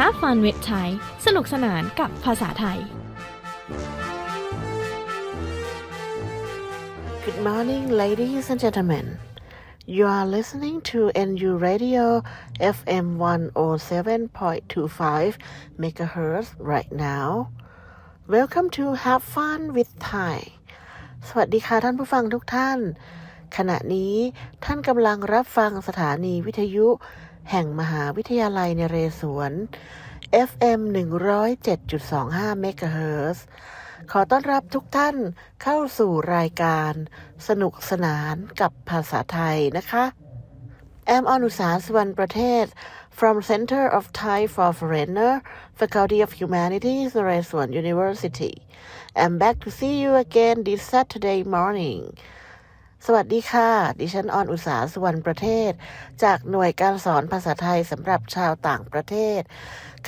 Have fun with Thai สนุกสนานกับภาษาไทย Good morning, ladies and gentlemen. You are listening to NU Radio FM 107.25 megahertz right now. Welcome to Have Fun with Thai. สวัสดีค่ะท่านผู้ฟังทุกท่าน ขณะนี้ท่านกำลังรับฟังสถานีวิทยุ แห่งมหาวิทยาลัยนเรศวร FM 107.25 megahertz ขอต้อนรับทุกท่านเข้าสู่รายการ สนุกสนานกับภาษาไทยนะคะแอมอนุสาสวรรณประเทศ from Center of Thai for Foreigner Faculty of Humanities นเรศวร University I'm back to see you again this Saturday morning สวัสดีค่ะ ดิฉันออนอุสาสุวรรณประเทศ จากหน่วยการสอนภาษาไทยสำหรับชาวต่างประเทศ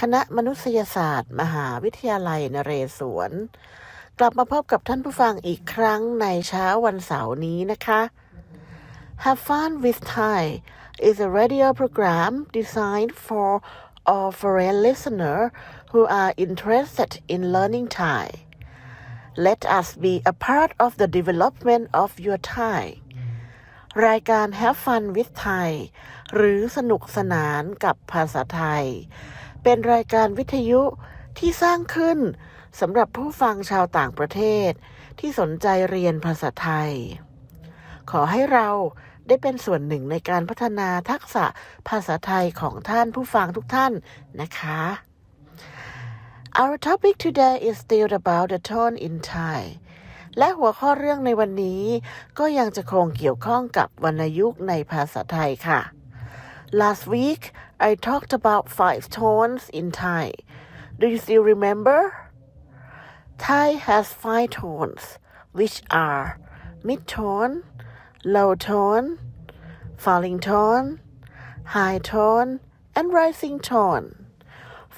คณะมนุษยศาสตร์ มหาวิทยาลัยนเรศวร กลับมาพบกับท่านผู้ฟังอีกครั้งในเช้าวันเสาร์นี้นะคะ Have Fun with Thai is a radio program designed for all foreign listeners who are interested in learning Thai. Let us be a part of the development of your Thai. รายการ Have Fun with Thai หรือสนุกสนานกับภาษาไทย เป็นรายการวิทยุที่สร้างขึ้นสำหรับผู้ฟังชาวต่างประเทศ ที่สนใจเรียนภาษาไทย ขอให้เราได้เป็นส่วนหนึ่งในการพัฒนาทักษะภาษาไทยของท่านผู้ฟังทุกท่านนะคะ Our topic today is still about the tone in Thai และหัวข้อเรื่องในวันนี้ก็ยังจะคงเกี่ยวข้องกับวรรณยุกต์ในภาษาไทยค่ะ Last week I talked about five tones in Thai Do you still remember? Thai has five tones which are mid tone low tone falling tone high tone and rising tone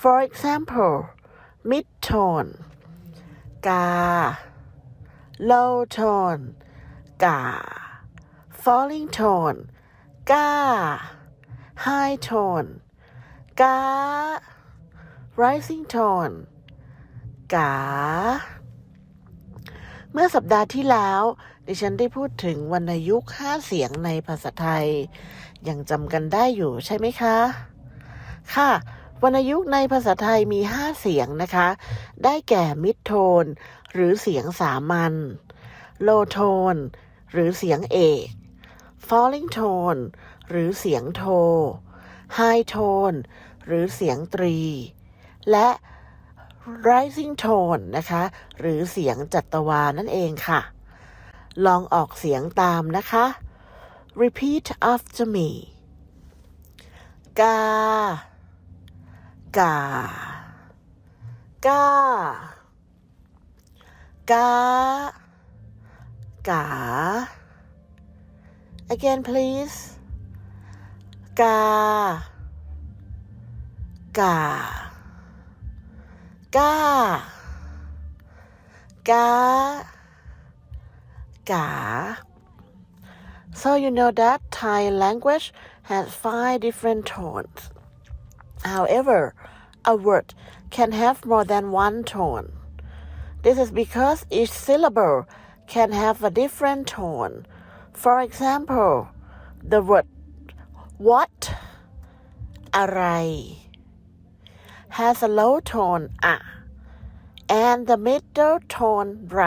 For example mid tone กา low tone กา falling tone กา high tone กา rising tone กา เมื่อสัปดาห์ที่แล้ว ดิฉันได้พูดถึงวรรณยุกต์ห้าเสียงในภาษาไทย ยังจำกันได้อยู่ใช่ไหมคะ ค่ะ วรรณยุกต์ในภาษาไทยมีห้าเสียงนะคะ ได้แก่มิดโทน หรือเสียงสามัญ โลโทน หรือเสียงเอก falling tone หรือเสียงโท high tone หรือเสียงตรี และ rising tone นะคะ หรือเสียงจัตวานั่นเองค่ะ ลองออกเสียงตามนะคะ repeat after me กา กา กา กา กา again please กา กา กา กา กา so you know that Thai language has five different tones However, a word can have more than one tone. This is because each syllable can have a different tone. For example, the word what อะไร has a low tone อะ and the middle tone ไร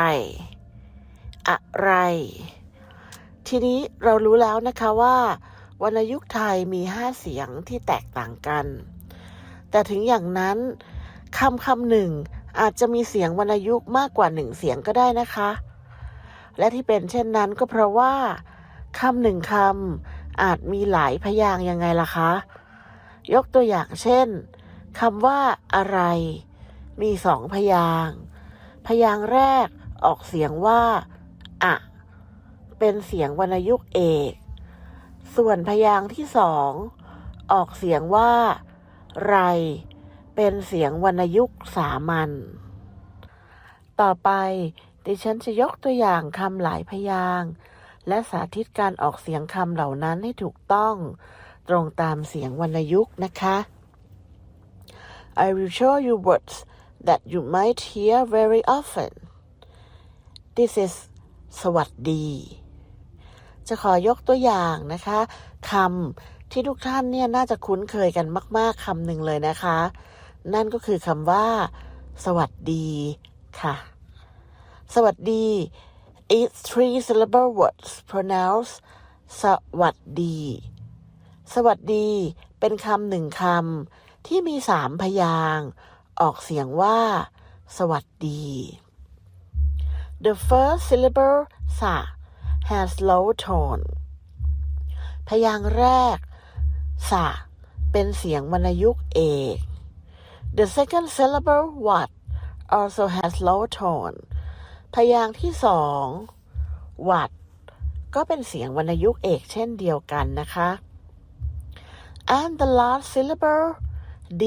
อะไร ทีนี้เรารู้แล้วนะคะว่าวรรณยุกต์ไทยมีห้าเสียงที่แตกต่างกัน แต่ถึงอย่างนั้นคำคำหนึ่งอาจจะมีเสียงวรรณยุกต์มากกว่าหนึ่งเสียงก็ได้นะคะ และที่เป็นเช่นนั้นก็เพราะว่าคำหนึ่งคำอาจมีหลายพยางยังไงล่ะคะ ยกตัวอย่างเช่นคำว่าอะไร มีสองพยาง พยางแรกออกเสียงว่าอะเป็นเสียงวรรณยุกต์เอก ส่วนพยางที่สองออกเสียงว่า ไร เป็นเสียงวรรณยุกต์สามัญ ต่อไปดิฉันจะยกตัวอย่างคำหลายพยางค์และสาธิตการออกเสียงคำเหล่านั้นให้ถูกต้องตรงตามเสียงวรรณยุกต์นะคะ I will show you words that you might hear very often This is สวัสดี จะขอยกตัวอย่างนะคะคำ ที่ทุกท่านเนี่ยน่าจะคุ้นเคยกันมาก ๆคำหนึ่งเลยนะคะ นั่นก็คือคำว่า สวัสดีค่ะ สวัสดี is three syllable words pronounced สวัสดี สวัสดีเป็นคำหนึ่งคำที่มีสามพยางออกเสียงว่า สวัสดี The first syllable สะ has low tone พยางค์แรก สะเป็นเสียงวรรณยุกต์เอก The second syllable what also has low tone พยางค์ที่สอง what ก็เป็นเสียงวรรณยุกต์เอกเช่นเดียวกันนะคะ and the last syllable d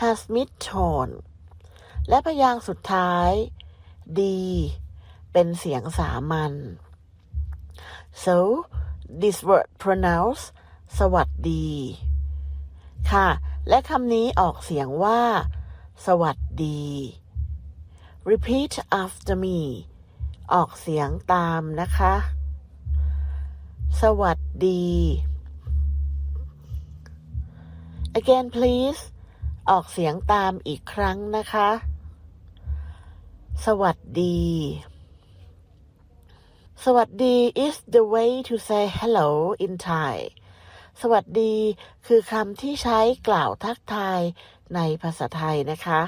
has mid tone และพยางค์สุดท้าย d เป็นเสียงสามัญ so this word pronounced สวัสดี ค่ะ และคำนี้ออกเสียงว่า สวัสดี repeat after me ออกเสียงตามนะคะ สวัสดี again please ออกเสียงตามอีกครั้งนะคะ สวัสดี สวัสดี is the way to say hello in Thai สวัสดี คือคำที่ใช้กล่าวทักทายในภาษาไทยนะคะ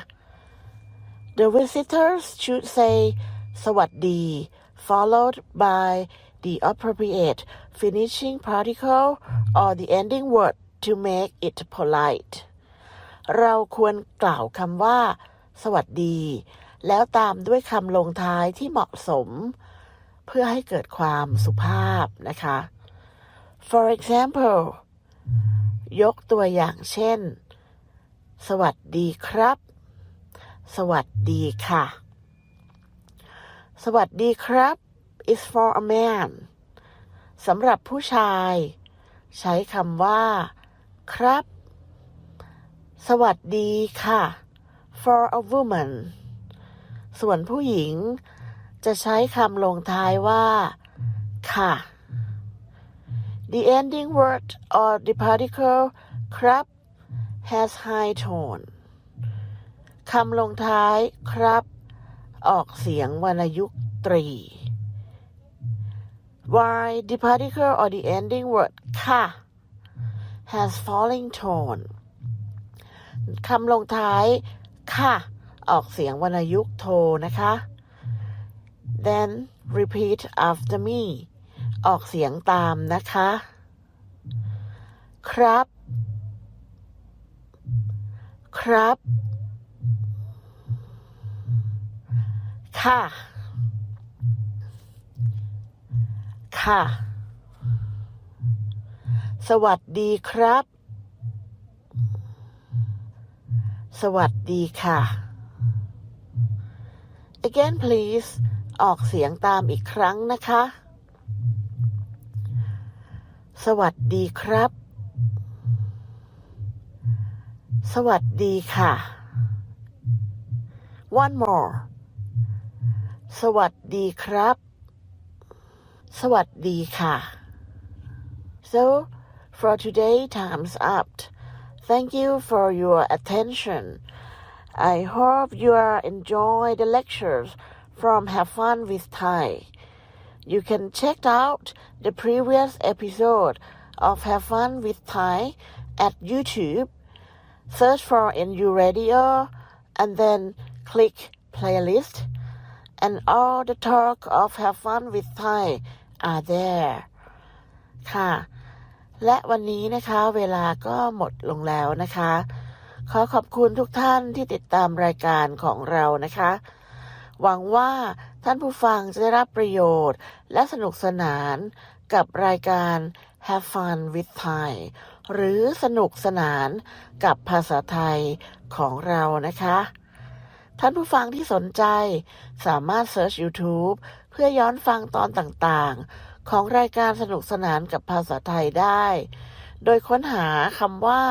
The visitors should say สวัสดี followed by the appropriate finishing particle or the ending word to make it polite เราควรกล่าวคำว่า สวัสดี แล้วตามด้วยคำลงท้ายที่เหมาะสม เพื่อให้เกิดความสุภาพนะคะ For example ยกตัวอย่างเช่น สวัสดีครับ สวัสดีค่ะ สวัสดีครับ is for a man สำหรับผู้ชาย ใช้คำว่า ครับ สวัสดีค่ะ for a woman ส่วนผู้หญิง จะใช้คำลงท้ายว่า ค่ะ The ending word or the particle ครับ has high tone คำลงท้ายครับ ออกเสียงวรรณยุกต์ตรี while the particle or the ending word ค่ะ has falling tone คำลงท้าย ค่ะ ออกเสียงวรรณยุกต์โทนะคะ then repeat after me ออกเสียงตามนะคะ ครับ ครับ ค่ะ ค่ะ สวัสดีครับ สวัสดีค่ะ again please ออกเสียงตามอีกครั้งนะคะ สวัสดีครับ สวัสดีค่ะ one more สวัสดีครับ สวัสดีค่ะ so for today time's up thank you for your attention I hope you are enjoy the lectures from Have Fun with Thai. You can check out the previous episode of Have Fun with Thai at YouTube. Search for NU Radio and then click playlist. And all the talk of Have Fun with Thai are there. ค่ะ และวันนี้นะคะเวลาก็หมดลงแล้วนะคะ ขอขอบคุณทุกท่านที่ติดตามรายการของเรานะคะ หวังว่าท่านผู้ฟังจะได้รับประโยชน์ และสนุกสนานกับรายการ Have Fun with Thai หรือสนุกสนานกับภาษาไทยของเรานะคะ ท่านผู้ฟังที่สนใจสามารถเ e ิร์ช YouTube เพื่อย้อนฟังตอนต่างๆ ของรายการสนุกสนานกับภาษาไทยได้ โดยค้นหาคำว่า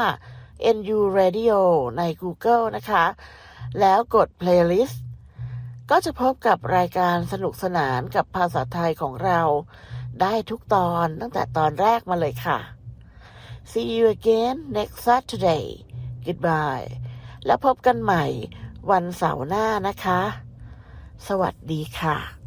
NU Radio ใน Google นะคะ แล้วกด playlist ก็จะพบกับรายการสนุกสนานกับภาษาไทยของเรา ได้ทุกตอนตั้งแต่ตอนแรกมาเลยค่ะ See you again next Saturday Goodbye แล้วพบกันใหม่วันเสาร์หน้านะคะ สวัสดีค่ะ